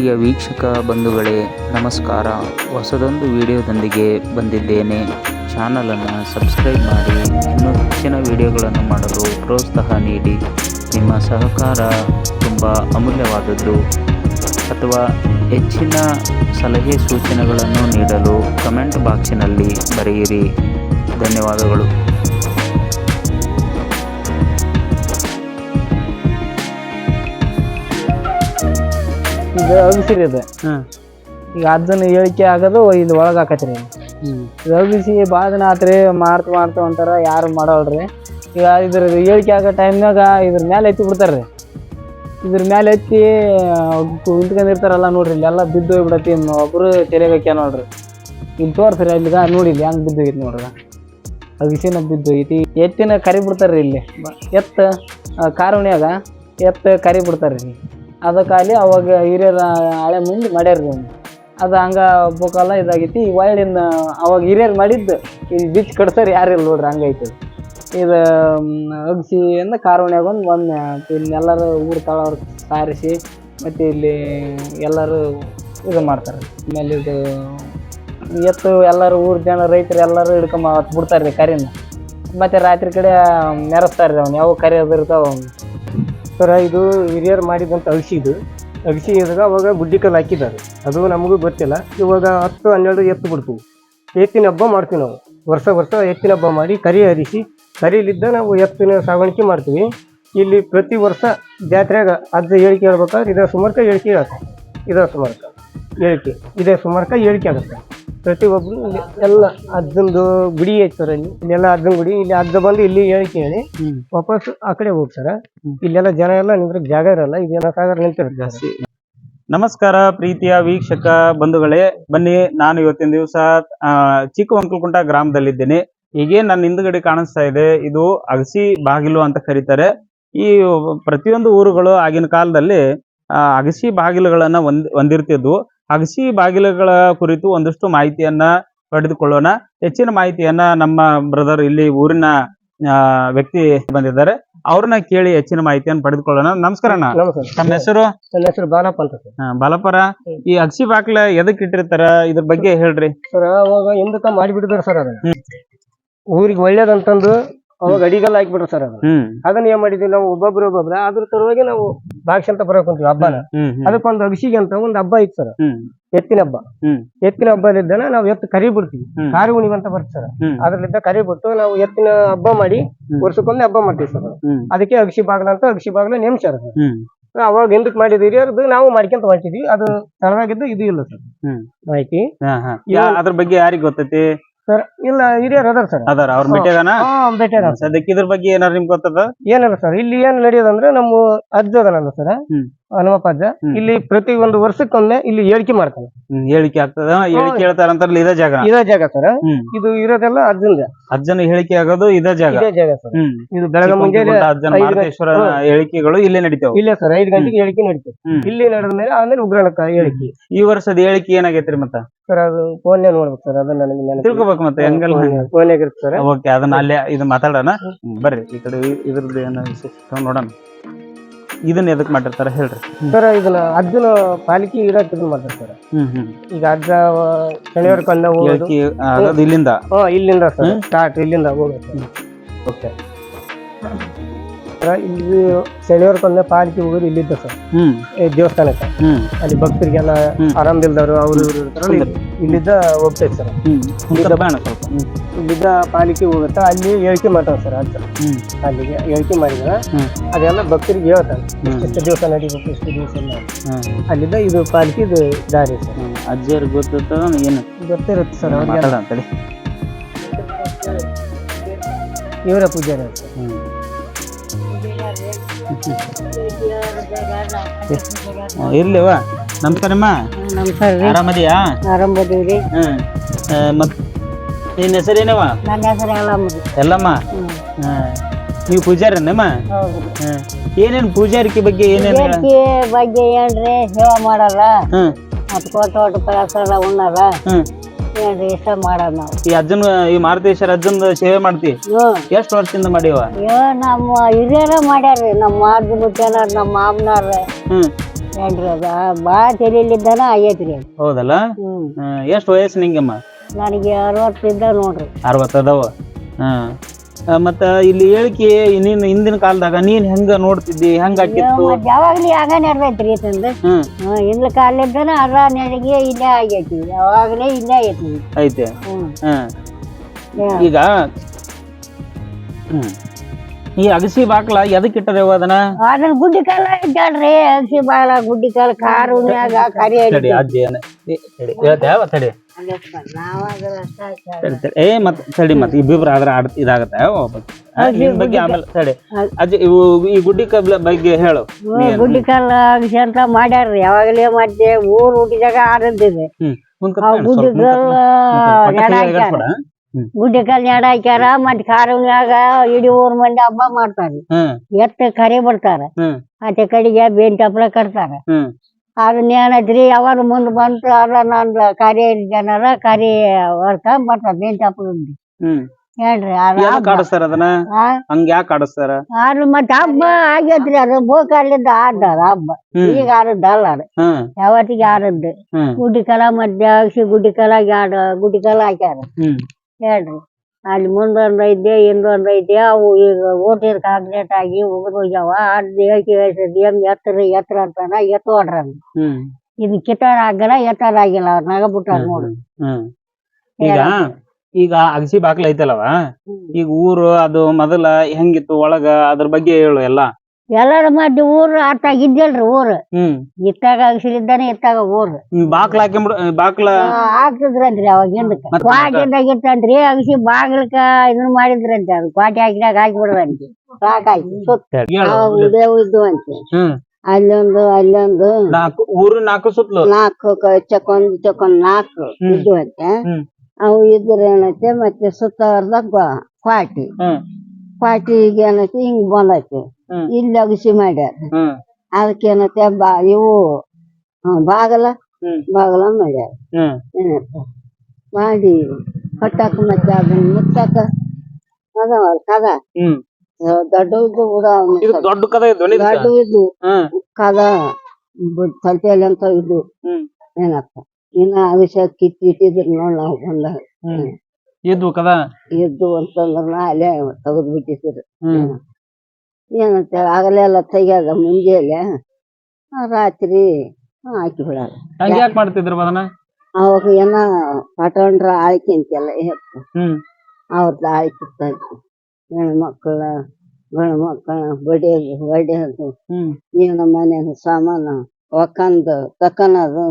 ಪ್ರೀತಿಯ ವೀಕ್ಷಕ ಬಂಧುಗಳೇ, ನಮಸ್ಕಾರ. ಹೊಸದೊಂದು ವಿಡಿಯೋದೊಂದಿಗೆ ಬಂದಿದ್ದೇನೆ. ಚಾನಲನ್ನು ಸಬ್ಸ್ಕ್ರೈಬ್ ಮಾಡಿ, ಇನ್ನೂ ಹೆಚ್ಚಿನ ವಿಡಿಯೋಗಳನ್ನು ಮಾಡಲು ಪ್ರೋತ್ಸಾಹ ನೀಡಿ. ನಿಮ್ಮ ಸಹಕಾರ ತುಂಬ ಅಮೂಲ್ಯವಾದದ್ದು. ಅಥವಾ ಹೆಚ್ಚಿನ ಸಲಹೆ ಸೂಚನೆಗಳನ್ನು ನೀಡಲು ಕಮೆಂಟ್ ಬಾಕ್ಸಿನಲ್ಲಿ ಬರೆಯಿರಿ. ಧನ್ಯವಾದಗಳು. ಈಗ ಅಗಸಿರಿ ಇದೆ ಹಾಂ. ಈಗ ಅದನ್ನ ಹೇಳಿಕೆ ಆಗೋದು ಇಲ್ಲಿ ಒಳಗೆ ಹಾಕತ್ರಿ. ಹ್ಞೂ ಈಗ ಅಗಸಿ ಭಾಳ ದಿನ ಆತ್ರಿ ಮಾಡ್ತ ಮಾಡ್ತ ಅಂತಾರ ಯಾರು ಮಾಡೋಲ್ರಿ ಈಗ ಇದ್ರ ಹೇಳಿಕೆ ಆಗೋ ಟೈಮ್ನಾಗ ಇದ್ರ ಮೇಲೆ ಎತ್ತಿ ಬಿಡ್ತಾರ್ರಿ. ಇದ್ರ ಮೇಲೆ ಎತ್ತಿ ಕುಂತ್ಕೊಂಡಿರ್ತಾರಲ್ಲ ನೋಡ್ರಿ ಇಲ್ಲೆಲ್ಲ ಬಿದ್ದು ಹೋಗ್ಬಿಡತ್ತಿ ಒಬ್ರು ಒಬ್ಬರು ಹಾಕ್ಯ ನೋಡ್ರಿ. ಇಲ್ಲಿ ತೋರ್ಸ್ರಿ ಅಲ್ಲಿಗ ನೋಡಿ ಇಲ್ಲಿ ಹೆಂಗ್ ಬಿದ್ದೋಗಿತ್ತು ನೋಡ್ರಿ. ಅಗಸಿನ ಬಿದ್ದೋಗೈತಿ. ಎತ್ತಿನ ಕರಿ ಬಿಡ್ತಾರ್ರಿ ಇಲ್ಲಿ. ಎತ್ತ ಕಾರುಣ್ಯಾಗ ಎತ್ತ ಕರಿ ಬಿಡ್ತಾರ್ರಿ. ಇಲ್ಲಿ ಅದಕ್ಕಾಗಿ ಅವಾಗ ಹಿರಿಯರ ಹಳೆ ಮುಂದೆ ಮಾಡ್ಯಾರ್ರಿ ಅವ್ನು. ಅದು ಹಂಗ ಒಬ್ಬಕಾಲ ಇದಾಗೈತಿ. ಈ ಒಳ್ಳಿನ ಅವಾಗ ಹಿರಿಯರು ಮಾಡಿದ್ದು ಇಲ್ಲಿ ಬಿಚ್ ಕಟ್ಸೋರು ಯಾರು ಇಲ್ಲ ನೋಡ್ರಿ ಹಂಗೈತೆ ಇದು ಅಗ್ಸಿ ಅಂದ ಕಾರುಣ್ಯಾಗ ಒಂದು ಒಮ್ಮೆ ಇಲ್ಲಿ ಎಲ್ಲರೂ ಊರು ತಳವ್ರು ಸಾರಿಸಿ ಮತ್ತು ಇಲ್ಲಿ ಎಲ್ಲರೂ ಇದು ಮಾಡ್ತಾರೆ. ಆಮೇಲೆ ಇದು, ಎತ್ತು ಎಲ್ಲರೂ ಊರು ಜನ ರೈತರು ಎಲ್ಲರೂ ಹಿಡ್ಕೊಂಬ ಬಿಡ್ತಾರೆ ರೀ ಕರಿನ. ಮತ್ತು ರಾತ್ರಿ ಕಡೆ ಮೆರೆಸ್ತಾರೆ ರೀ ಅವ್ನು. ಯಾವ ಕರಿ ಅದು ಇರ್ತಾವ ಅವ್ನು. ಸರ ಇದು ಹಿರಿಯರು ಮಾಡಿದಂಥ ಅಗಸಿ ಇದು. ಅಗಸಿ ಇದ್ರಾಗ ಅವಾಗ ಗುಡ್ಡಿ ಕಲ್ಲು ಹಾಕಿದ್ದಾರೆ. ಅದು ನಮಗೂ ಗೊತ್ತಿಲ್ಲ. ಇವಾಗ ಹತ್ತು, ಹನ್ನೆರಡು ಎತ್ತು ಬಿಡ್ತೀವಿ. ಎತ್ತಿನ ಹಬ್ಬ ಮಾಡ್ತೀವಿ ನಾವು. ವರ್ಷ ವರ್ಷ ಎತ್ತಿನ ಹಬ್ಬ ಮಾಡಿ ಕರಿ ಹರಿಸಿ, ಕರಿಲಿದ್ದ ನಾವು ಎತ್ತಿನ ಸಾಗಾಣಿಕೆ ಮಾಡ್ತೀವಿ. ಇಲ್ಲಿ ಪ್ರತಿ ವರ್ಷ ಜಾತ್ರೆಯಾಗ ಅದು ಹೇಳಿಕೆ ಹೇಳ್ಬೇಕಾದ್ರೆ ಇದೇ ಸುಮಾರ್ಕ ಹೇಳಿಕೆ ಆಗುತ್ತೆ. ಇದೇ ಸುಮಾರ್ಕ ಹೇಳಿಕೆ ಇದೇ ಸುಮಾರ್ಕ ಹೇಳಿಕೆ ಆಗುತ್ತೆ. ಪ್ರತಿಯೊಬ್ಬರು ಇಲ್ಲಿ ಎಲ್ಲ ಅಜ್ಜಂದು ಗುಡಿ ಐತೆ ಸರ್ ಇಲ್ಲಿ ಇಲ್ಲೆಲ್ಲ ಅಜ್ಜನ ಗುಡಿ ಇಲ್ಲಿ ಅಜ್ಜ ಬಂದು ಇಲ್ಲಿ ಹೇಳಿಕೆ ಹೇಳಿ ವಾಪಸ್ ಆ ಕಡೆ ಹೋಗ್ತಾರ ಇಲ್ಲೆಲ್ಲ ಜನ ಎಲ್ಲ ನಿಂದ್ರೆ ಜಾಗ ಇರಲ್ಲ ಇದೆಲ್ಲ ಸಾಗರ ಜಾಸ್ತಿ. ನಮಸ್ಕಾರ ಪ್ರೀತಿಯ ವೀಕ್ಷಕ ಬಂಧುಗಳೇ. ಬನ್ನಿ ನಾನು ಇವತ್ತಿನ ದಿವಸ ಚಿಕ್ಕವಂಕಲಕುಂಟ ಗ್ರಾಮದಲ್ಲಿದ್ದೇನೆ. ಹೀಗೆ ನನ್ನ ಹಿಂದ್ಗಡೆ ಕಾಣಿಸ್ತಾ ಇದೆ. ಇದು ಅಗಸಿ ಬಾಗಿಲು ಅಂತ ಕರೀತಾರೆ. ಈ ಪ್ರತಿಯೊಂದು ಊರುಗಳು ಆಗಿನ ಕಾಲದಲ್ಲಿ ಆ, ಅಗಸಿ ಬಾಗಿಲುಗಳನ್ನ ಒಂದ್ ಹೊಂದಿರ್ತಿದ್ವು ಅಗಸಿ ಬಾಗಿಲುಗಳ ಕುರಿತು ಒಂದಷ್ಟು ಮಾಹಿತಿಯನ್ನ ಪಡೆದುಕೊಳ್ಳೋಣ. ಹೆಚ್ಚಿನ ಮಾಹಿತಿಯನ್ನ ನಮ್ಮ ಬ್ರದರ್ ಇಲ್ಲಿ ಊರಿನ ವ್ಯಕ್ತಿ ಬಂದಿದ್ದಾರೆ. ಅವ್ರನ್ನ ಕೇಳಿ ಹೆಚ್ಚಿನ ಮಾಹಿತಿಯನ್ನು ಪಡೆದುಕೊಳ್ಳೋಣ. ನಮಸ್ಕಾರ ನಮ್ಮ ತಮ್ಮ ಹೆಸರು? ನನ್ನ ಹೆಸರು ಬಾಲಪ್ಪ ಅಂತ ಸರ್. ಹಾ, ಬಾಲಪರ ಈ ಅಗಸಿ ಬಾಕ್ಲ ಎದಕ್ ಇಟ್ಟಿರ್ತಾರ? ಇದ್ರ ಬಗ್ಗೆ ಹೇಳ್ರಿ. ಸರ್ ಅವಾಗ ಹಿಂದಕ್ಕ ಮಾಡಿಬಿಟ್ಟಿದ್ರು ಸರ್ ಅದನ್ನ. ಊರಿಗೆ ಒಳ್ಳೇದಂತಂದು ಅವಾಗ ಅಡಿಗೆಲ್ಲ ಹಾಕ್ಬಿಟ್ರು ಸರ್ ಅದನ್ನ ಹ್ಮ್. ಅದನ್ನ ಏನ್ ಮಾಡಿದ್ವಿ ನಾವು ಒಬ್ಬೊಬ್ರು ಒಬ್ಬೊಬ್ರ ಅದ್ರ ತರುವಾಗೆ ನಾವು ಭಾಗ್ಯ ಅಂತ ಬರೋಕ್ ಕುಂತೀವಿ ಹಬ್ಬನ. ಹ್ಮ್ ಹ್ಮ್ ಅದಕ್ಕೊಂದು ಅಗಸಿಗೆ ಅಂತ ಒಂದು ಹಬ್ಬ ಐತ್ ಸರ್. ಹ್ಮ್. ಎತ್ತಿನ ಹಬ್ಬ. ಹ್ಮ್. ಎತ್ತಿನ ಹಬ್ಬಲಿದ್ದನ ನಾವು ಎತ್ತು ಕರಿ ಬಿಡ್ತೀವಿ ಹ್ಮ್. ಕಾರಿ ಉಣಿವ್ ಅಂತ ಬರ್ತ ಸರ್. ಹ್ಮ್. ಅದ್ರಲ್ಲಿದ್ದ ಕರಿ ಬಿಟ್ಟು ನಾವು ಎತ್ತಿನ ಹಬ್ಬ ಮಾಡಿ ವರ್ಷಕ್ಕೊಂದೇ ಹಬ್ಬ ಮಾಡ್ತೀವಿ ಸರ್. ಹ್ಮ್. ಅದಕ್ಕೆ ಅಗಸಿ ಬಾಗ್ಲ ಅಂತ ಅಗಸಿ ಬಾಗ್ಲ ನೇಮ್ ಸರ್ ಹ್ಮ್. ಅವಾಗ ಹಿಂದಕ್ ಮಾಡಿದ ಅದು ನಾವು ಮಾಡ್ಕೊಂತ ಹೊಂಟಿದ್ವಿ. ಅದು ತಳವಾಗಿದ್ದು ಇದು ಇಲ್ಲ ಸರ್. ಹ್ಮ್. ಮಾಹಿತಿ ಹಾ, ಹಾ. ಯಾ- ಅದ್ರ ಬಗ್ಗೆ ಯಾರಿಗ್ ಗೊತ್ತೈತಿ? ಸರ್ ಇಲ್ಲ ಹಿರಿಯರ್ ಅದಾರ ಸರ್. ಅದಾರ ಅವ್ರ ಭೇಟಿಯಾಗನ ಹಾ ಸದ್ಯಕ್ಕೆ ಇದ್ರ ಬಗ್ಗೆ ಏನಾರ ನಿಮ್ಗೆ ಗೊತ್ತದ? ಏನಲ್ಲ ಸರ್ ಇಲ್ಲಿ ಏನ್ ನಡೆಯೋದಂದ್ರೆ ನಮ್ಮ ಅಜ್ಜ ಅದನಲ್ಲ ಸರ್. ಹ್ಮ್. ಹನುಮಪ್ಪ ಅಜ್ಜ. ಹ್ಮ್. ಇಲ್ಲಿ ಪ್ರತಿ ಒಂದು ವರ್ಷಕ್ಕೊಮ್ಮೆ ಇಲ್ಲಿ ಹೇಳಿಕೆ ಮಾಡ್ತಾರೆ ಹ್ಮ್, ಹೇಳಿಕೆ ಆಗ್ತದ? ಹೇಳಿಕೆ ಹೇಳ್ತಾರಂತಾರಲ್ಲ ಇದೇ ಜಾಗ. ಇದೇ ಜಾಗ ಸರ್. ಹ್ಮ್. ಇದು ಇರೋದೆಲ್ಲ ಅಜ್ಜಂದ. ಅಜ್ಜನ ಹೇಳಿಕೆ ಆಗೋದು ಇದೇ ಜಾಗ. ಇದೇ ಜಾಗ ಸರ್. ಹ್ಮ್. ಇದು ಬೆಳಗ್ಗೆ ಮುಂಜಾನೆ ಚಿಕ್ಕವಂಕಲಗುಂಟ ಅಜ್ಜನ ಐದು ಗಂಟೆ- ಮಾರುತೇಶ್ವರ ಹ್ಮ್. ಹೇಳಿಕೆಗಳು ಇಲ್ಲೇ ನಡೀತಾವ. ಇಲ್ಲ ಸರ್ ಐದು ಗಂಟೆಗೆ ಹೇಳಿಕೆ ನಡೀತದೆ. ಹ್ಮ್. ಇಲ್ಲಿ ನಡೆದ ಮೇಲೆ ಆಮೇಲೆ ಉಗ್ರಾಣಕ್ಕ ಹೇಳಿಕೆ ಈ ವರ್ಷದ ಹೇಳಿಕೆ ಏನಾಗೈತ್ರಿ ಮತ್ತ? ಸರ್ ಅದು ಫೋನ್ ನೋಡ್ಬೇಕು ಸರ್ ಅದನ್ನ ನನಗೆ ನೆನಪಿಲ್ಲ. ತಿಳ್ಕೊಬೇಕು ಮತ್ತೆ ಹೆಂಗಲ್ಲ ಫೋನ್- ಫೋನ್ಯಾಗ ಇರುತ್ತೆ ಸರ್. ಓಕೆ ಅದನ್ನ ಅಲ್ಲೇ ಇದು ಮಾತಾಡೋಣ. ಬರ್ರಿ ಈ ಕಡೆ ಇದ್ರದ್ದು ಏನೋ ವಿಶೇಷ ನೋಡೋಣ. ಇದನ್ನ ಎದಕ್ ಮಾಡಿರ್ತಾರ ಹೇಳ್ರಿ. ಸರ್ ಇದನ್ನ ಅಜ್ಜನ ಪಾಲಿಕೆ ಇಡಕ್ ಇದನ್ನ ಮಾಡ್ತಾರೆ ಸರ್ ಹ್ಮ್ ಹ್ಮ್. ಈಗ ಅಜ್ಜ ಶನಿವಾರ ಕಂದ ಹೋಗೋದು. ಹೇಳಿಕೆ ಆಗೋದು ಇಲ್ಲಿಂದ? ಹಾ ಇಲ್ಲಿಂದ ಸರ್ ಸ್ಟಾರ್ಟ್ ಇಲ್ಲಿಂದ ಹೋಗೋದು ಓಕೆ. ಸರ್ ಇಲ್ಲಿ ಕಂದ ಪಾಲಿಕೆ ಹೋಗೋದು ಇಲ್ಲಿದ್ದ ಸರ್. ಹ್ಮ್. ಈ ದೇವಸ್ಥಾನಕ್ಕೆ. ಹ್ಮ್. ಅಲ್ಲಿ ಭಕ್ತರಿಗೆಲ್ಲ ಹ್ಮ್. ಆರಾಮದಿಲ್ದವ್ರು ಅವರು ಇವರು ಇರ್ತಾರಲ್ಲ ಇಲ್ಲಿ- ಇಲ್ಲಿದ್ದ ಹೋಗ್ತೈತೆ ಸರ್ ಹ್ಮ್ ಬಾಣ ಸ್ವಲ್ಪ. ಇಲ್ಲಿದ್ದ ಪಾಲಿಕೆ ಹೋಗುತ್ತಾ ಅಲ್ಲಿ ಹೇಳಿಕೆ ಮಾಡ್ತಾರೆ ಸರ್ ಅಜ್ಜ ಅಲ್ಲಿಗೆ ಹೇಳಿಕೆ ಮಾಡಿದ್ರೆ. ಅದೆಲ್ಲ ಭಕ್ತರಿಗೆ ಹೇಳ್ತಾರೆ. ಎಷ್ಟು ದಿವಸ ನಡಿಬೇಕು ಎಷ್ಟು ದಿವಸ ಅಲ್ಲಿದ್ದ ಇದು ಪಾಲಿಕೆ ಇದು ದಾರಿ ಸರ್. ಅಜ್ಜಿಯವ್ರಿಗೆ ಗೊತ್ತಿರ್ತದ ಏನು? ಗೊತ್ತಿರುತ್ತೆ ಸರ್ ಅವ್ರಿಗೆ ಅಂತೇಳಿ ಇವರ ಪೂಜಾರಿ ಸರ್ ಇರ್ಲಿವಾ? ನಮಸ್ಕಾರಮ್ಮ. ನಮಸ್ಕಾರ ರೀ. ಆರಾಮದಿಯಾ? ಆರಂಭದೀವ್ರಿ ಹ್ಮ್. ಮತ್ ನಿನ್ನ ಹೆಸರೇನವ ನನ್ನ ಹೆಸರು ಎಲ್ಲಮ್ಮ ಹ್ಮ್. ನೀವು ಪೂಜಾರನಮ್ಮ? ಹ್ಮ್ ಏನೇನ್ ಪೂಜಾರಿಕೆ ಬಗ್ಗೆ ಏನೇನ್ ಬಗ್ಗೆ ಏನ್ರಿ ಸೇವಾ ಮಾಡಲ್ಲ. ಹ್ಮ್. ಮತ್ತೆ ಕೋಟ ಪದಾರ್ಥ ಎಲ್ಲ ಉಣ್ಣಲ್ಲ. ಹ್ಮ್. ಏನ್ರಿ ಇಷ್ಟ ಮಾಡೋದು ನಾವು. ಈ ಅಜ್ಜನ್ ಈ ಮಾರುತೇಶ್ವರ ಅಜ್ಜನ ಸೇವೆ ಮಾಡ್ತಿ? ಹ್ಞೂ. ಎಷ್ಟ್ ವರ್ಷದಿಂದ ಮಾಡಿವ? ಅಯ್ಯೋ ನಮ್ಮ ಹಿರಿಯರ ಮಾಡ್ಯಾರ್ರಿ ನಮ್ಮ ಮಾರ್ಗ ಮುತ್ಯಾರ ನಮ್ಮ ಮಾಮನಾರ ಹ್ಮ್. ಏನ್ರಿ ಅದ? ಭಾಳ ತಲೆಯಲ್ಲಿದ್ದಾನ ಆಗೈತ್ರಿ. ಅದು ಹೌದಲ್ಲ? ಹ್ಮ್. ಹ್ಮ್. ಎಷ್ಟು ವಯಸ್ಸು ನಿಂಗಮ್ಮ? ನನಗೆ ಅರವತ್ತಿದ್ದ ನೋಡ್ರಿ. ಅರವತ್ತದವ ಹ್ಮ್. ಮತ್ತ ಇಲ್ಲಿ ಹೇಳಿಕೆ ನೀನ್ ಹಿಂದಿನ ಕಾಲದಾಗ ನೀನ್ ಹೆಂಗ ನೋಡ್ತಿದ್ದಿ ಹೆಂಗ ಆಕಿತ್ತು ಮತ್ತ್ ಯಾವಾಗ್ಲೂ ಆಗ ನಡ್ದೈತ್ರಿ ತಂದು? ಹ್ಮ್. ಇಲ್ಲ ಕಾಲಿದ್ದಾನ ಅರ ನೆನಗೆ ಇಲ್ಲೇ ಆಗೈತಿ ಯಾವಾಗ್ಲೇ ಇಲ್ಲೇ ಐತಿ ಐತೆ. ಹ್ಮ್. ಈಗ ಹ್ಮ್. ಈ ಅಗಸಿ ಬಾಕ್ಲ ಎದಕ್ ಇಟ್ಟದೇವ ಅದನ್ನ? ಅದನ್ನ ಗುಡ್ಡಿ ಕಾಲ ಇದ್ದಾಳ್ರಿ ಅಗಸಿ ಬಾಳ ಗುಡ್ಡಿ ಕಾಲ ಕಾರು ಮ್ಯಾಗ ಕರಿ ತಡಿ ಅಜ್ಜಿ ಏನ ಏ, ತಡಿ ಹೇಳ್ತ್ಯಾವ ತಡಿ. ತಡಿ ತಡಿ ಏ ಮತ್ ತಡಿ ಮತ್ ಇಬ್ಬಿಬ್ರು ಆದ್ರೆ ಆಡ್ ಇದಾಗತ್ತೆ. ನಿನ್ ಬಗ್ಗೆ ಆಮೇಲೆ ತಡಿ ಅಜ್ಜಿ ಇವು ಈ ಗುಡ್ಡಿ ಕಬ್ಲ ಬಗ್ಗೆ ಹೇಳು. ಗುಡ್ಡಿ ಕಾಲ ಅಗಸಿ ಅಂತ ಮಾಡ್ಯಾರ್ರಿ. ಯಾವಾಗಲೇ ಮಾಡಿದೆ ಊರ್ ಹುಟ್ಟಿದಾಗ ಆಡದಿದೆ ಹ್ಮ್. ಮುಂದ್ ಆ ಕರ್ಕೊಂಡ್ ಗುಡ್ಡಿ ಸ್ವಲ್ಪ ಕಾಲ ಕರ್ಕೊಂಡ್. ನೆಡ ಪಕ್ಕ ಕೈ ಹಾಕ್ಯಾರ. ಎಗರ್ಸ್ಬೇಡ. ಹ್ಮ್. ಗುಡ್ಡಿ ಕಾಲ ನೆಡ ಹಾಕ್ಯಾರ. ಮತ್ ಕಾರು ಮ್ಯಾಗ ಇಡೀ ಊರ್ ಮಂದಿ ಹಬ್ಬ ಮಾಡ್ತಾರ ಎತ್ತ ಕರಿ ಬರ್ತಾರ. ಆಚೆ ಕಡೆಗೆ ಬೇನ್ ಟಪ್ಲ ಕಟ್ತಾರ. ಹ್ಮ್ ಅದನ್ನ ಏನೈತ್ರಿ ಯಾವಾಗ ಮುಂದ್ ಬಂತು ಅಲ್ಲ ನಂದು ಕರಿ ಜನರ ಕರಿ ವರ್ಕ ಬರ್ತಾರ ಬೇನ್ ಟಪ್ಲ ಹ್ಮ್ ಹೇಳ್ರಿ ಅದ ಯಾಕೆ ಆಡಸ್ತಾರ ಅದನ್ನ ಆ? ಹಂಗ ಯಾಕೆ ಆಡಸ್ತಾರ ಅದು ಮತ್ತ ಹಬ್ಬ ಆಗೈತ್ರಿ ಅದು ಬೋಕಾಲಿಂದ ಆಡ್ದಾರ ಹಬ್ಬ ಹ್ಮ್ ಈಗ ಆಡದ್ ಅಲ್ಲ ಅದು ಹ್ಮ್ ಯಾವತ್ತಿಗೆ ಆಡದ್ದು ಹ್ಮ್ ಗುಡ್ಡಿ ಕಲ ಮಧ್ಯ ಅಗಸಿ ಗುಡ್ಡಿ ಕಲಾಗ ಆಡ ಗುಡ್ಡಿ ಕಲ ಹಾಕ್ಯಾರ ಹ್ಮ್ ಹೇಳ್ರಿ ಅಲ್ಲಿ ಮುಂದೊಂದ್ ಐತೆ ಹಿಂದೊಂದ್ ಐತೆ ಅವು ಈಗ ಓಟಿನ ಕಾಂಕ್ರೀಟ್ ಆಗಿ ಉಗಿದ್ ಹೋಗ್ಯಾವ. ಎತ್ತರ ಎತ್ತರ ಅಂತಾನ ಎತ್ತು ಹೊಡ್ರಿ ಹ್ಮ್. ಇದು ಕಿತ್ತಾರ ಆಗಲ್ಲ ಎತ್ತಾರ ಆಗಿಲ್ಲ ಅವ್ರ ನಗ ಬಿಟ್ಟಾರ ನೋಡು. ಹ್ಮ್ ಈಗ ಈಗ ಅಗಸಿ ಬಾಕ್ಲ ಐತಲ್ಲವ? ಈಗ ಊರು ಅದು ಮೊದಲ ಹೆಂಗಿತ್ತು ಒಳಗ ಅದ್ರ ಬಗ್ಗೆ ಹೇಳು ಎಲ್ಲ. ಎಲ್ಲಾರ ಮಧ್ಯ ಊರು ಅತ್ತಾಗ ಇದ್ದಲ್ರಿ ಊರು. ಹ್ಮ್. ಇತ್ತಾಗ ಅಗಸಿಲಿದ್ದಾನೆ ಇತ್ತಾಗ ಊರು. ಬಾಕ್ಲ ಹಾಕೊಂಬಿಡ ಬಾಕ್ಲ ಹಾಕ್ತಿದ್ರಂತ್ರಿ ಅವಾಗ ಹಿಂದಕ್ಕ. ಮತ್ತ್ ಕ್ವಾಟಿದಾಗ ಇತ್ತಂತ್ರಿ ಅಗಸಿ ಬಾಗ್ಲಕ ಇದನ್ನ ಮಾಡಿದ್ರಂತೆ ಅದು ಕ್ವಾಟಿ ಹಾಕಿದಾಗ ಹಾಕಿ ಬಿಡದಂತೆ ಸಾಕಾಯ್ತು ಸುತ್ತ. ಹ್ಮ್. ಅಲ್ಲೊಂದು ಅಲ್ಲೊಂದು. ನಾಲ್ಕು ಊರು ನಾಲ್ಕು ಸುತ್ತಲು? ನಾಲ್ಕು ಚಕೊಂದ್ ಚಕೊಂದ್ ನಾಲ್ಕು ಹ್ಮ್. ಇದ್ದು ಅಂತೆ ಹ್ಮ್. ಅವು ಇದ್ರೆ ಏನೈತೆ ಮತ್ತೆ ಸುತ್ತವರ್ದಾಗ ಕ್ವಾಟಿ. ಹ್ಮ್ ಈಗ ಏನೈತಿ ಹಿಂಗ್ ಬಂದೈತಿ. ಇಲ್ಲಿ ಅಗಸಿ ಮಾಡ್ಯಾರ. ಅದಕ್ಕೆ ಏನೈತೆ ಬಾ ಇವು ಹ್ಮ್, ಬಾಗಲ ಬಾಗಲ ಮಾಡ್ಯಾರ. ಏನೈತೆ ಮಾಡಿ ಕಟ್ಟಾಕ ಮತ್ತೆ ಅದನ್ನ ಮುಟ್ಟಾಕ ಅದಾವಲ್ಲ ಕದ. ಇದು ದೊಡ್ಡ ಕದ ಇದು. ದೊಡ್ಡ ಇದು ಹ್ಮ್. ಕದ ಅಂತ ಇದು. ಹ್ಮ್. ಏನಪ್ಪ ಇನ್ನ ಅಗಸ ಕಿತ್ತಿ ಇಟ್ಟಿದ್ರು ನೋಡ್ ನಾವು ಬಂದಾಗ. ಹ್ಮ್. ಇದು ಕದ ಎದ್ದು ಅಂತಂದ್ರ ಅಲ್ಲೇ ತೆಗೆದು ಬಿಟ್ಟಿದ್ರು ಹ್ಮ್ ಏನಂತ ಆಗಲೇ ಎಲ್ಲ ತೆಗ್ಯಾದ ಮುಂಜಾನೆ ರಾತ್ರಿ ಹಾಕಿ ಬಿಡಲ್ಲ ಹಂಗ ಯಾಕೆ ಮಾಡ್ತಿದ್ರು ಅದನ್ನ? ಅವಾಗ ಏನ ಪಟಂಡ್ರ ಆಯ್ಕೆ ಅಂತೆಲ್ಲ ಹ್ಮ್. ಅವ್ರದ್ದು ಆಯ್ಕೆ ಹೆಣ್ಣು ಮಕ್ಕಳ ಗಂಡು ಮಕ್ಕಳ ಬಡಿಯೋದು ಹೊಡೆಯೋದು ಏನು ಮನೆ ಸಾಮಾನು ಒಕ್ಕಂದು ತಕ್ಕನದು